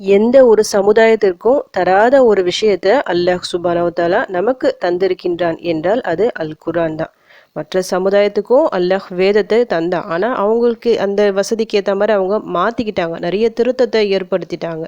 எந்த ஒரு சமுதாயத்திற்கும் தராத ஒரு விஷயத்த அல்லாஹ் சுபானவத்தாலா நமக்கு தந்திருக்கின்றான் என்றால் அது அல் குரான் தான். மற்ற சமுதாயத்துக்கும் அல்லாஹ் வேதத்தை தந்தான். ஆனால் அவங்களுக்கு அந்த வசதிக்கு ஏற்ற மாதிரி அவங்க மாற்றிக்கிட்டாங்க நிறைய திருத்தத்தை ஏற்படுத்திட்டாங்க.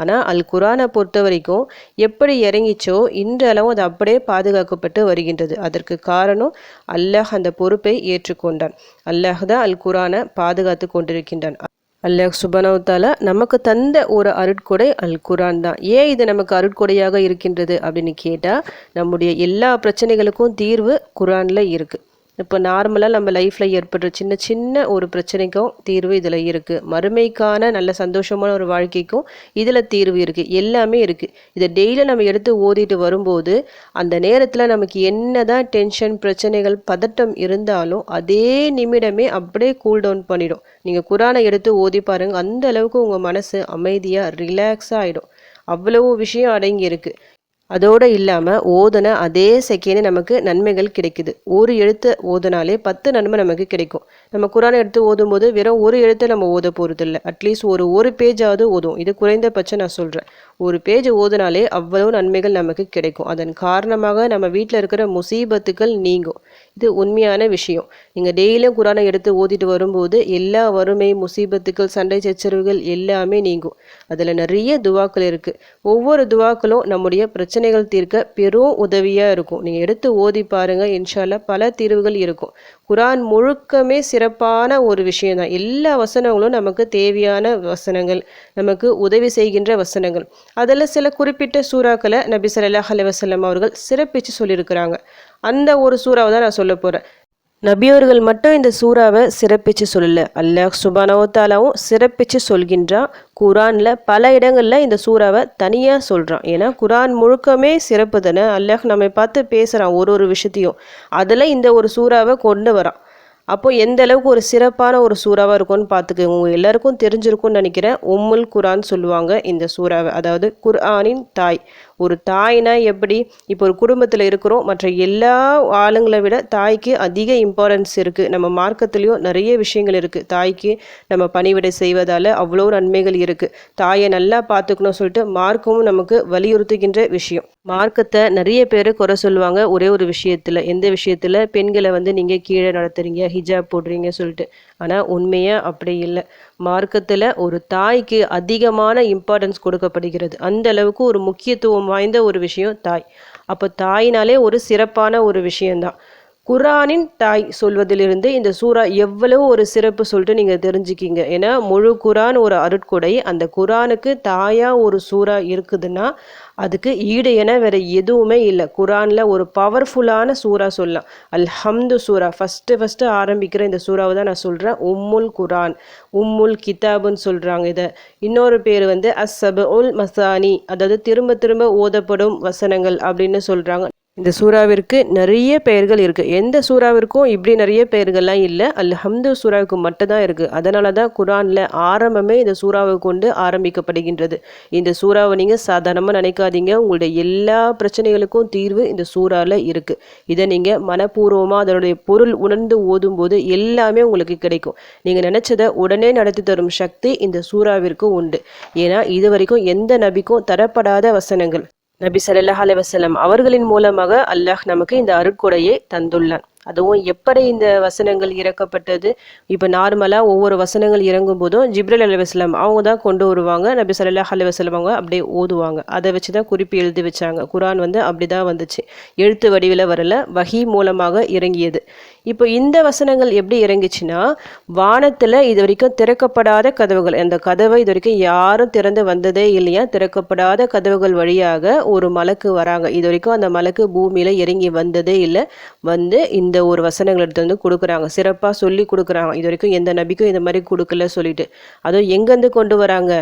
ஆனால் அல் குரானை பொறுத்த வரைக்கும் எப்படி இறங்கிச்சோ இன்றளவும் அது அப்படியே பாதுகாக்கப்பட்டு வருகின்றது. அதற்கு காரணம் அல்லாஹ் அந்த பொறுப்பை ஏற்றுக்கொண்டான். அல்லாஹ் தான் அல் குரானை பாதுகாத்து கொண்டிருக்கின்றான். அல்லாஹ் சுபனவுத்தால நமக்கு தந்த ஒரு அருட்கொடை அல் குரான் தான். ஏன் இது நமக்கு அருட்கொடையாக இருக்கின்றது அப்படின்னு கேட்டால் நம்முடைய எல்லா பிரச்சனைகளுக்கும் தீர்வு குரானில் இருக்குது இப்போ நார்மலாக நம்ம லைஃப்பில் ஏற்படுற சின்ன சின்ன ஒரு பிரச்சனைக்கும் தீர்வு இதில் இருக்குது மறுமைக்கான நல்ல சந்தோஷமான ஒரு வாழ்க்கைக்கும் இதில் தீர்வு இருக்குது எல்லாமே இருக்குது இதை டெய்லி நம்ம எடுத்து ஓதிட்டு வரும்போது அந்த நேரத்தில் நமக்கு என்ன தான் டென்ஷன் பிரச்சனைகள் பதட்டம் இருந்தாலும் அதே நிமிடமே அப்படியே கூல் டவுன் பண்ணிடும். நீங்கள் குரானை எடுத்து ஓதி பாருங்கள் அந்த அளவுக்கு உங்கள் மனசு அமைதியாக ரிலாக்ஸாக ஆகிடும் அவ்வளவு விஷயம் அடங்கி இருக்குது அதோடு இல்லாமல் ஓதுன அதே செகண்ட் நமக்கு நன்மைகள் கிடைக்குது. ஒரு எழுத்து ஓதுனாலே பத்து நன்மை நமக்கு கிடைக்கும். நம்ம குரானை எடுத்து ஓதும்போது வெறும் ஒரு எழுத்தை நம்ம ஓத போகிறதில்ல அட்லீஸ்ட் ஒரு ஒரு பேஜாவது ஓதும் இது குறைந்தபட்சம் நான் சொல்கிறேன் ஒரு பேஜ் ஓதுனாலே அவ்வளவு நன்மைகள் நமக்கு கிடைக்கும். அதன் காரணமாக நம்ம வீட்டில் இருக்கிற முசீபத்துக்கள் நீங்கும். இது உண்மையான விஷயம். நீங்கள் டெய்லியும் குரானை எடுத்து ஓதிட்டு வரும்போது எல்லா வறுமை முசீபத்துக்கள் சண்டை சச்சரவுகள் எல்லாமே நீங்கும். அதில் நிறைய துவாக்கள் இருக்குது ஒவ்வொரு துவாக்களும் நம்முடைய பிரச்சனைகள் தீர்க்க பெரும் உதவியாக இருக்கும். நீங்கள் எடுத்து ஓதி பாருங்கள் இன்ஷால்லா பல தீர்வுகள் இருக்கும். குரான் முழுக்கமே சிறப்பான ஒரு விஷயம் தான் எல்லா வசனங்களும் நமக்கு தேவையான வசனங்கள் நமக்கு உதவி செய்கின்ற வசனங்கள். அதில் சில குறிப்பிட்ட சூறாக்களை நபி சல்லாஹ் அலி வசலம் அவர்கள் சிறப்பித்து சொல்லியிருக்கிறாங்க. அந்த ஒரு சூறாவை தான் நான் சொல்ல போகிறேன் நபியோர்கள் மட்டும் இந்த சூறாவை சிறப்பித்து சொல்லல. அல்லாஹ் சுபானவத்தாலாவும் சிறப்பித்து சொல்கின்றான் குரானில் பல இடங்களில் இந்த சூறாவை தனியாக சொல்கிறான் ஏன்னா குரான் முழுக்கமே சிறப்பு தானே? அல்லாஹ் நம்மை பார்த்து பேசுகிறான் ஒரு ஒரு விஷயத்தையும். அதில் இந்த ஒரு சூறாவை கொண்டு வரான். அப்போ எந்த அளவுக்கு ஒரு சிறப்பான ஒரு சூறாவாக இருக்கும்னு பார்த்துக்கோங்க. உங்கள் எல்லாருக்கும் தெரிஞ்சிருக்கும்னு நினைக்கிறேன். உம்முல் குரான் சொல்லுவாங்க இந்த சூறாவை. அதாவது குர்ஆனின் தாய். ஒரு தாய்னா எப்படி? இப்போ ஒரு குடும்பத்தில் இருக்கிறோம். மற்ற எல்லா ஆளுங்களை விட தாய்க்கு அதிக இம்பார்ட்டன்ஸ் இருக்குது நம்ம மார்க்கத்துலேயும் நிறைய விஷயங்கள் இருக்குது தாய்க்கு நம்ம பணிவிடை செய்வதால் அவ்வளோ நன்மைகள் இருக்குது தாயை நல்லா பார்த்துக்கணும் சொல்லிட்டு மார்க்கமும் நமக்கு வலியுறுத்துகின்ற விஷயம். மார்க்கத்தை நிறைய பேர் குறை சொல்லுவாங்க. ஒரே ஒரு விஷயத்தில். எந்த விஷயத்தில்? பெண்களை வந்து நீங்கள் கீழே நடத்துறீங்க ஹிஜாப் போடுறீங்க சொல்லிட்டு. ஆனால் உண்மையாக அப்படி இல்லை. மார்க்கத்தில் ஒரு தாய்க்கு அதிகமான இம்பார்ட்டன்ஸ் கொடுக்கப்படுகிறது. அந்த அளவுக்கு ஒரு முக்கியத்துவம் வாய்ந்த ஒரு விஷயம் தாய். அப்போ தாய்னாலே ஒரு சிறப்பான ஒரு விஷயந்தான் குரானின் தாய் சொல்வதிலிருந்து இந்த சூறா எவ்வளவு ஒரு சிறப்பு சொல்லிட்டு நீங்கள் தெரிஞ்சுக்கிங்க. ஏன்னா முழு குரான் ஒரு அருட்கொடை. அந்த குரானுக்கு தாயாக ஒரு சூறா இருக்குதுன்னா அதுக்கு ஈடு என வேற எதுவுமே இல்லை. குரானில் ஒரு பவர்ஃபுல்லான சூறா சொல்லலாம். அல்ஹம்து சூறா. ஃபஸ்ட்டு ஃபஸ்ட்டு ஆரம்பிக்கிற இந்த சூறாவை தான் நான் சொல்கிறேன் உம்முல் குரான். உம்முல் கிதாபுன்னு சொல்கிறாங்க இதை. இன்னொரு பேர் வந்து அஸ்ஸப உல் மசானி. அதாவது திரும்ப திரும்ப ஓதப்படும் வசனங்கள் அப்படின்னு சொல்கிறாங்க இந்த சூறாவிற்கு நிறைய பெயர்கள் இருக்குது எந்த சூறாவிற்கும் இப்படி நிறைய பெயர்கள்லாம் இல்லை. அல்ஹம்து சூறாவுக்கு மட்டும்தான் இருக்குது அதனால தான் குரானில் ஆரம்பமே இந்த சூறாவை கொண்டு ஆரம்பிக்கப்படுகின்றது. இந்த சூறாவை நீங்கள் சாதாரணமாக நினைக்காதீங்க. உங்களுடைய எல்லா பிரச்சனைகளுக்கும் தீர்வு இந்த சூறாவில் இருக்குது இதை நீங்கள் மனப்பூர்வமாக அதனுடைய பொருள் உணர்ந்து ஓதும்போது எல்லாமே உங்களுக்கு கிடைக்கும். நீங்கள் நினச்சதை உடனே நடத்தி தரும் சக்தி இந்த சூறாவிற்கு உண்டு. ஏன்னா இது வரைக்கும் எந்த நபிக்கும் தரப்படாத வசனங்கள். நபி சல்லாஹ் அலைஹி அவர்களின் மூலமாக அல்லாஹ் நமக்கு இந்த அருட்கொடையை தந்துள்ளான். அதுவும் எப்படி இந்த வசனங்கள் இறக்கப்பட்டது? இப்போ நார்மலாக ஒவ்வொரு வசனங்கள் இறங்கும் போதும் ஜிப்ரல் அலி வஸ்லாம் அவங்க தான் கொண்டு வருவாங்க. நபி சல்லாஹ் அலைஹி அவங்க அப்படியே ஓதுவாங்க. அதை வச்சு தான் குறிப்பு எழுதி வச்சாங்க. குரான் வந்து அப்படி தான் வந்துச்சு. எழுத்து வடிவில் வரல வஹி மூலமாக இறங்கியது. இப்போ இந்த வசனங்கள் எப்படி இறங்குச்சுன்னா வானத்தில் இது வரைக்கும் திறக்கப்படாத கதவுகள் அந்த கதவை இது வரைக்கும் யாரும் திறந்து வந்ததே இல்லையா? திறக்கப்படாத கதவுகள் வழியாக ஒரு மலக்கு வராங்க. இது வரைக்கும் அந்த மலக்கு பூமியில் இறங்கி வந்ததே இல்லை. வந்து இந்த ஒரு வசனங்கள் எடுத்து வந்து கொடுக்குறாங்க. சிறப்பாக சொல்லி கொடுக்குறாங்க. இது வரைக்கும் எந்த நபிக்கும் இந்த மாதிரி கொடுக்கல சொல்லிட்டு. அதுவும் எங்கேருந்து கொண்டு வராங்க?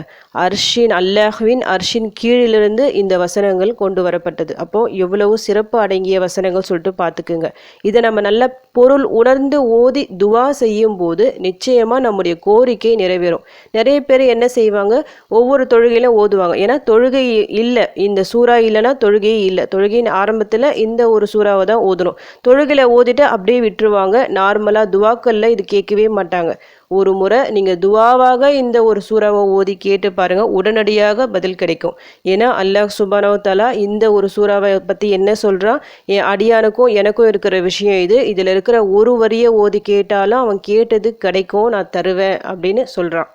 அர்ஷின் அல்லாஹ்வின் அர்ஷின் கீழிலிருந்து இந்த வசனங்கள் கொண்டு வரப்பட்டது. அப்போது எவ்வளவு சிறப்பு அடங்கிய வசனங்கள் சொல்லிட்டு பார்த்துக்குங்க. இதை நம்ம நல்ல பொருள் உணர்ந்து ஓதி துவா செய்யும் போது நிச்சயமாக நம்முடைய கோரிக்கை நிறைவேறும். நிறைய பேர் என்ன செய்வாங்க? ஒவ்வொரு தொழுகையிலும் ஓதுவாங்க. ஏன்னா தொழுகை இல்லை. இந்த சூறா இல்லைன்னா தொழுகையே இல்லை. தொழுகையின் ஆரம்பத்தில் இந்த ஒரு சூறாவை தான் ஓதணும். தொழுகையில் ஓதிட்டு அப்படியே விட்டுருவாங்க. நார்மலாக துவாக்கல்ல இது கேட்கவே மாட்டாங்க. ஒரு முறை நீங்கள் துவாவாக இந்த ஒரு சூறாவை ஓதி கேட்டு பாருங்கள் உடனடியாக பதில் கிடைக்கும். ஏன்னா அல்லாஹ் சுபானவ தலா இந்த ஒரு சூறாவை பற்றி என்ன சொல்கிறான் என் அடியானுக்கும் எனக்கும் இருக்கிற விஷயம் இது. இதில் இருக்கிற ஒரு வரியை ஓதி கேட்டாலும் அவன் கேட்டது கிடைக்கும் நான் தருவேன் அப்படின்னு சொல்கிறான்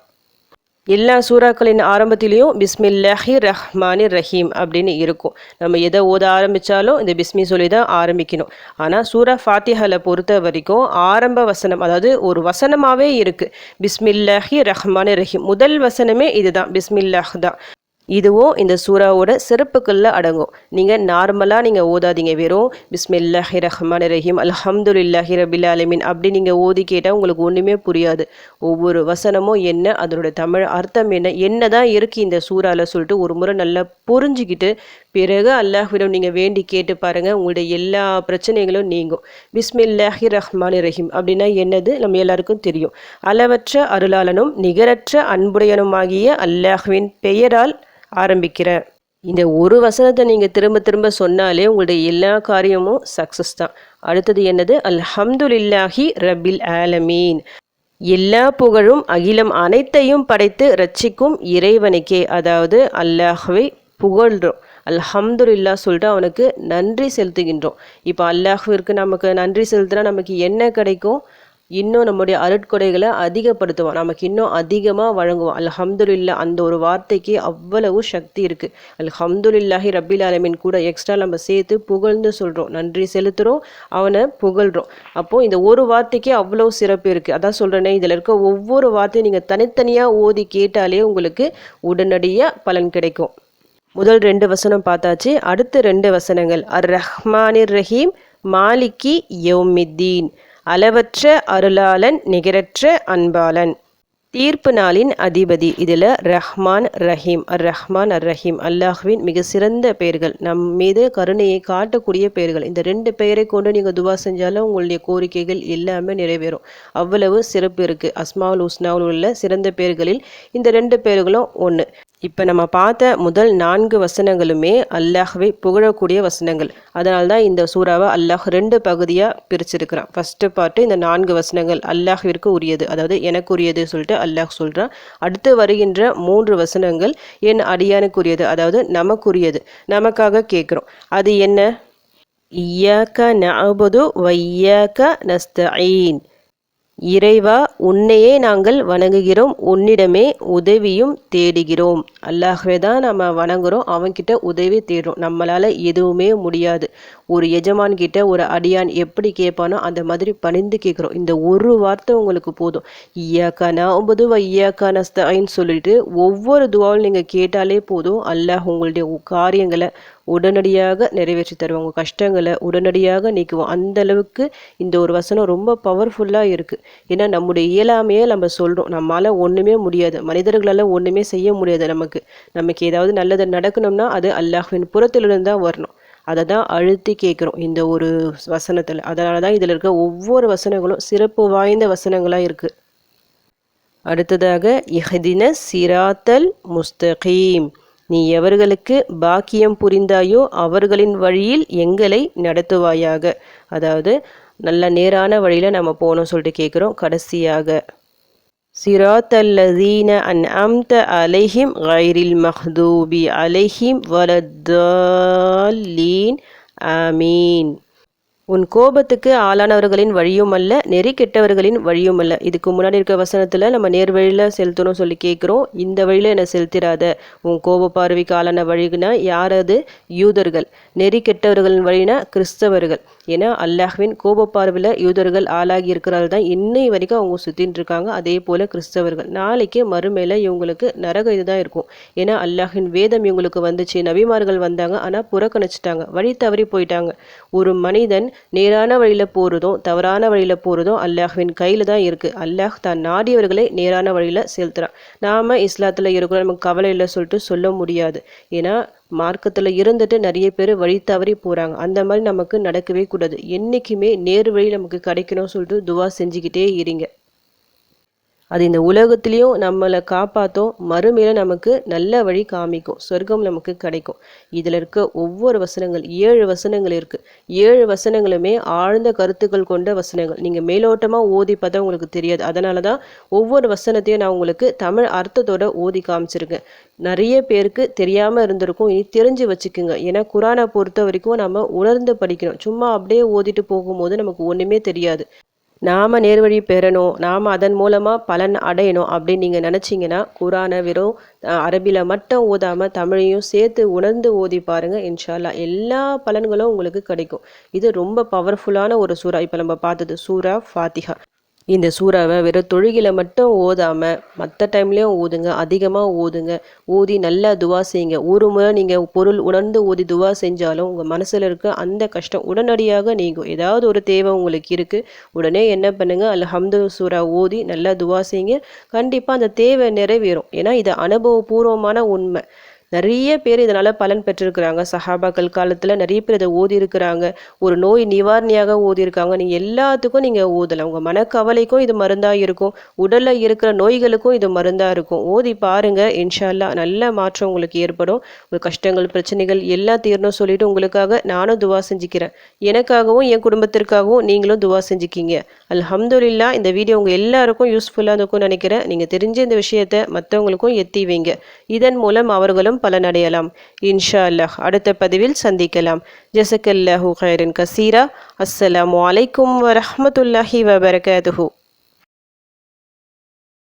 எல்லா சூறாக்களின் ஆரம்பத்திலையும் பிஸ்மில்லாஹி ரஹ்மானி ரஹீம் அப்படின்னு இருக்கும். நம்ம எதை ஓத ஆரம்பித்தாலும் இந்த பிஸ்மி சொல்லி தான் ஆரம்பிக்கணும். ஆனால் சூரா ஃபாத்திஹலை பொறுத்த வரைக்கும் ஆரம்ப வசனம் அதாவது ஒரு வசனமாகவே இருக்குது பிஸ்மில்லாஹி ரஹ்மானி ரஹீம். முதல் வசனமே இதுதான். பிஸ்மில்லாஹ் தான். இதுவும் இந்த சூறாவோட சிறப்புகளில் அடங்கும். நீங்கள் நார்மலாக நீங்கள் ஓதாதீங்க. வெறும் பிஸ்மில்லாஹி ரஹ்மான் ரஹீம் அல்ஹம்துலில்லாஹி ரபில் அலமின் அப்படி நீங்கள் ஓதி கேட்டால் உங்களுக்கு ஒன்றுமே புரியாது. ஒவ்வொரு வசனமும் என்ன அதனோட தமிழ் அர்த்தம் என்ன என்ன தான் இருக்குது இந்த சூறாவில் சொல்லிட்டு ஒரு முறை நல்லா புரிஞ்சுக்கிட்டு பிறகு அல்லாஹ்விடம் நீங்கள் வேண்டி கேட்டு பாருங்கள் உங்களுடைய எல்லா பிரச்சனைகளும் நீங்கும். பிஸ்மில்லாஹி ரஹ்மான் ரஹீம் அப்படின்னா என்னது? நம்ம எல்லாருக்கும் தெரியும். அளவற்ற அருளாளனும் நிகரற்ற அன்புடையனுமாகிய அல்லாஹ்வின் பெயரால் ஆரம்பிக்கிற இந்த ஒரு வசனத்தை நீங்கள் திரும்ப திரும்ப சொன்னாலே உங்களுடைய எல்லா காரியமும் சக்ஸஸ் தான். அடுத்தது என்னது? அல்ஹம்துலில்லாஹி ரபில் ஆலமீன். எல்லா புகழும் அகிலம் அனைத்தையும் படைத்து ரட்சிக்கும் இறைவனுக்கே அதாவது அல்லாஹ்வை புகழ்கிறோம் அல்ஹம்துல்லா சொல்லிட்டு அவனுக்கு நன்றி செலுத்துகின்றோம். இப்போ அல்லாஹுவிற்கு நமக்கு நன்றி செலுத்தினா நமக்கு என்ன கிடைக்கும்? இன்னும் நம்முடைய அருட்கொடைகளை அதிகப்படுத்துவான். நமக்கு இன்னும் அதிகமாக வழங்குவான். அல்ஹம்துல்லா அந்த ஒரு வார்த்தைக்கு அவ்வளவு சக்தி இருக்குது அல்ஹம்துல்லாஹி ரபில் ஆலமின் கூட எக்ஸ்ட்ரா நம்ம சேர்த்து புகழ்ந்து சொல்கிறோம் நன்றி செலுத்துகிறோம் அவனை புகழ்கிறோம் அப்போது இந்த ஒரு வார்த்தைக்கே அவ்வளோ சிறப்பு இருக்குது அதான் சொல்கிறேனே இதில் இருக்க ஒவ்வொரு வார்த்தையும் நீங்கள் தனித்தனியாக ஓதி கேட்டாலே உங்களுக்கு உடனடியாக பலன் கிடைக்கும். முதல் ரெண்டு வசனம் பார்த்தாச்சு. அடுத்த ரெண்டு வசனங்கள். அர் ரஹ்மானிர் ரஹீம் மாலிக்கி யோமித்தீன். அளவற்ற அருளாளன் நிகரற்ற அன்பாளன். தீர்ப்பு நாளின் அதிபதி இதில் ரஹ்மான் ரஹீம். அர் ரஹ்மான் அர் ரஹீம் அல்லாஹ்வின் மிக சிறந்த பெயர்கள். நம் மீது கருணையை காட்டக்கூடிய பெயர்கள். இந்த ரெண்டு பெயரை கொண்டு நீங்கள் துவா செஞ்சாலும் உங்களுடைய கோரிக்கைகள் எல்லாமே நிறைவேறும். அவ்வளவு சிறப்பு இருக்குது அஸ்மாவுல் உஸ்னாவில் உள்ள சிறந்த பெயர்களில் இந்த ரெண்டு பெயர்களும் ஒன்று இப்போ நம்ம பார்த்த முதல் நான்கு வசனங்களுமே அல்லாஹ்வை புகழக்கூடிய வசனங்கள். அதனால தான் இந்த சூறாவை அல்லாஹ் ரெண்டு பகுதியாக பிரிச்சிருக்கிறான். ஃபஸ்ட்டு பார்ட்டு இந்த நான்கு வசனங்கள் அல்லாஹ்விற்கு உரியது. அதாவது எனக்கு உரியது சொல்லிட்டு அல்லாஹ் சொல்கிறான் அடுத்து வருகின்ற மூன்று வசனங்கள் என் அடியானுக்குரியது. அதாவது நமக்குரியது. நமக்காக கேட்குறோம். அது என்ன? இய்யாக்க நஅபுது வையாக்க நஸ்தீன் இறைவா உன்னையே நாங்கள் வணங்குகிறோம். உன்னிடமே உதவியும் தேடுகிறோம். அல்லாஹ்வே தான் நம்ம வணங்குறோம். அவன்கிட்ட உதவி தேடுறோம். நம்மளால் எதுவுமே முடியாது. ஒரு எஜமான் கிட்ட ஒரு அடியான் எப்படி கேட்பானோ அந்த மாதிரி பணிந்து கேட்குறோம். இந்த ஒரு வார்த்தை உங்களுக்கு போதும். ஐயாக்கானா நாம்பது ஐயாக்கா நஸ்தாயின்னு சொல்லிட்டு ஒவ்வொரு துவாவும் நீங்கள் கேட்டாலே போதும். அல்லாஹ் உங்களுடைய காரியங்களை உடனடியாக நிறைவேற்றி தருவாங்க. உங்கள் கஷ்டங்களை உடனடியாக நீக்குவோம். அந்த அளவுக்கு இந்த ஒரு வசனம் ரொம்ப பவர்ஃபுல்லாக இருக்குது ஏன்னா நம்முடைய இயலாமையே நம்ம சொல்கிறோம் நம்மளால் ஒன்றுமே முடியாது. மனிதர்களால் ஒன்றுமே செய்ய முடியாது நமக்கு. நமக்கு ஏதாவது நல்லது நடக்கணும்னா அது அல்லாஹ்வின் புறத்திலிருந்து தான் வரணும். அதை தான் அழுத்தி கேட்குறோம் இந்த ஒரு வசனத்தில். அதனால தான் இதில் இருக்க ஒவ்வொரு வசனங்களும் சிறப்பு வாய்ந்த வசனங்களாக இருக்குது அடுத்ததாக இஹதின சிராத்தல் முஸ்தகீம். நீ எவர்களுக்கு பாக்கியம் புரிந்தாயோ அவர்களின் வழியில் எங்களை நடத்துவாயாக. அதாவது நல்ல நேரான வழியில் நம்ம போகணும் சொல்லிட்டு கேட்குறோம் கடைசியாக சிராத்தல்லதீன அன் அம்த அலைஹிம் கைரில் மஹ்தூபி அலைஹிம் வலத்தீன் ஆமீன். உன் கோபத்துக்கு ஆளானவர்களின் வழியும் அல்ல நெறி கெட்டவர்களின் வழியும் அல்ல. இதுக்கு முன்னாடி இருக்க வசனத்தில் நம்ம நேர் வழியில் செலுத்தணும் சொல்லி கேட்குறோம் இந்த வழியில் என்னை செலுத்திடாத உன் கோப பார்வைக்கு ஆளான வழினா யார் அது? யூதர்கள். நெறி கெட்டவர்களின் வழினா கிறிஸ்தவர்கள். ஏன்னா அல்லாஹ்வின் கோபப்பார்வையில் யூதர்கள் ஆளாகி இருக்கிறார்கள் தான் இன்னை வரைக்கும் அவங்க சுற்றின்னு இருக்காங்க. அதே போல் கிறிஸ்தவர்கள். நாளைக்கு மறுமையில் இவங்களுக்கு நரக இதுதான் இருக்கும். ஏன்னா அல்லாஹின் வேதம் இவங்களுக்கு வந்துச்சு. நபிமார்கள் வந்தாங்க. ஆனால் புறக்கணிச்சிட்டாங்க. வழி தவறி போயிட்டாங்க. ஒரு மனிதன் நேரான வழியில் போகிறதும் தவறான வழியில் போகிறதும் அல்லாஹ்வின் கையில் தான் இருக்குது அல்லாஹ் தான் நாடியவர்களை நேரான வழியில் செலுத்துகிறான் நாம் இஸ்லாத்தில் இருக்கிறோம். நமக்கு கவலை இல்லை சொல்லிட்டு சொல்ல முடியாது. ஏன்னா மார்க்கத்தில் இருந்துட்டு நிறைய பேர் வழி தவறி போகிறாங்க அந்த மாதிரி நமக்கு நடக்கவே கூடாது. என்றைக்குமே நேர் வழி நமக்கு கிடைக்கணும்னு சொல்லிட்டு துவா செஞ்சுக்கிட்டே இருங்க. அது இந்த உலகத்துலேயும் நம்மளை காப்பாற்றும் மறுமையில் நமக்கு நல்ல வழி காமிக்கும் சொர்க்கம் நமக்கு கிடைக்கும். இதில் இருக்க ஒவ்வொரு வசனங்கள் ஏழு வசனங்கள் இருக்குது ஏழு வசனங்களுமே ஆழ்ந்த கருத்துக்கள் கொண்ட வசனங்கள். நீங்கள் மேலோட்டமாக ஓதி பார்த்தா உங்களுக்கு தெரியாது. அதனால தான் ஒவ்வொரு வசனத்தையும் நான் உங்களுக்கு தமிழ் அர்த்தத்தோட ஓதி காமிச்சிருக்கேன். நிறைய பேருக்கு தெரியாமல் இருந்திருக்கும். இனி தெரிஞ்சு வச்சுக்கோங்க. ஏன்னா குரானை பொறுத்த வரைக்கும் நம்ம உணர்ந்து படிக்கணும். சும்மா அப்படியே ஓதிட்டு போகும்போது நமக்கு ஒன்றுமே தெரியாது. நாம் நேர்வழி பெறணும் நாம் அதன் மூலமாக பலன் அடையணும் அப்படின்னு நீங்கள் நினச்சிங்கன்னா குரானை வெறும் அரபியில் மட்டும் ஓதாமல் தமிழையும் சேர்த்து உணர்ந்து ஓதி பாருங்கள் இன்ஷால்லா எல்லா பலன்களும் உங்களுக்கு கிடைக்கும். இது ரொம்ப பவர்ஃபுல்லான ஒரு சூறா. இப்போ நம்ம பார்த்தது சூரா ஃபாத்திஹா. இந்த சூறாவை வெறும் தொழுகில மட்டும் ஓதாமல் மற்ற டைம்லேயும் ஓதுங்க அதிகமாக ஓதுங்க. ஓதி நல்லா துவா செய்யுங்க. ஒரு முறை நீங்கள் பொருள் உணர்ந்து ஓதி துவா செஞ்சாலும் உங்கள் மனசில் இருக்க அந்த கஷ்டம் உடனடியாக நீங்கும். ஏதாவது ஒரு தேவை உங்களுக்கு இருக்குது உடனே என்ன பண்ணுங்கள் அல்ஹம்து சூறா ஓதி நல்லா துவா செய்யுங்க. கண்டிப்பாக அந்த தேவை நிறைவேறும். ஏன்னா இது அனுபவபூர்வமான உண்மை. நிறைய பேர் இதனால் பலன் பெற்றிருக்கிறாங்க. சஹாபாக்கள் காலத்தில் நிறைய பேர் இதை ஓதி இருக்கிறாங்க ஒரு நோய் நிவாரணியாக ஓதி இருக்காங்க நீங்கள் எல்லாத்துக்கும் நீங்கள் ஓதலாம். உங்கள் மனக்கவலைக்கும் இது மருந்தாக இருக்கும். உடலில் இருக்கிற நோய்களுக்கும் இது மருந்தாக இருக்கும். ஓதி பாருங்கள் இன்ஷால்லா நல்ல மாற்றம் உங்களுக்கு ஏற்படும். உங்கள் கஷ்டங்கள் பிரச்சனைகள் எல்லாம் தீரணும் சொல்லிட்டு உங்களுக்காக நானும் துவா செஞ்சுக்கிறேன். எனக்காகவும் என் குடும்பத்திற்காகவும் நீங்களும் துவா செஞ்சுக்கிங்க. அல்ஹம்துலில்லா இந்த வீடியோ உங்கள் எல்லாருக்கும் யூஸ்ஃபுல்லாக இருக்கும்னு நினைக்கிறேன். நீங்கள் தெரிஞ்ச இந்த விஷயத்தை மற்றவங்களுக்கும் எத்தி வைங்க. இதன் மூலம் அவர்களும் பலனடையலாம். இன்ஷா அல்லாஹ் அடுத்த பதிவில் சந்திக்கலாம். ஜசக்கல்லாஹு ஹைரன் கசீரா. அஸ்ஸலாம் அலைக்கும் வரமத்துல்லாஹி வபரகாதுஹூ.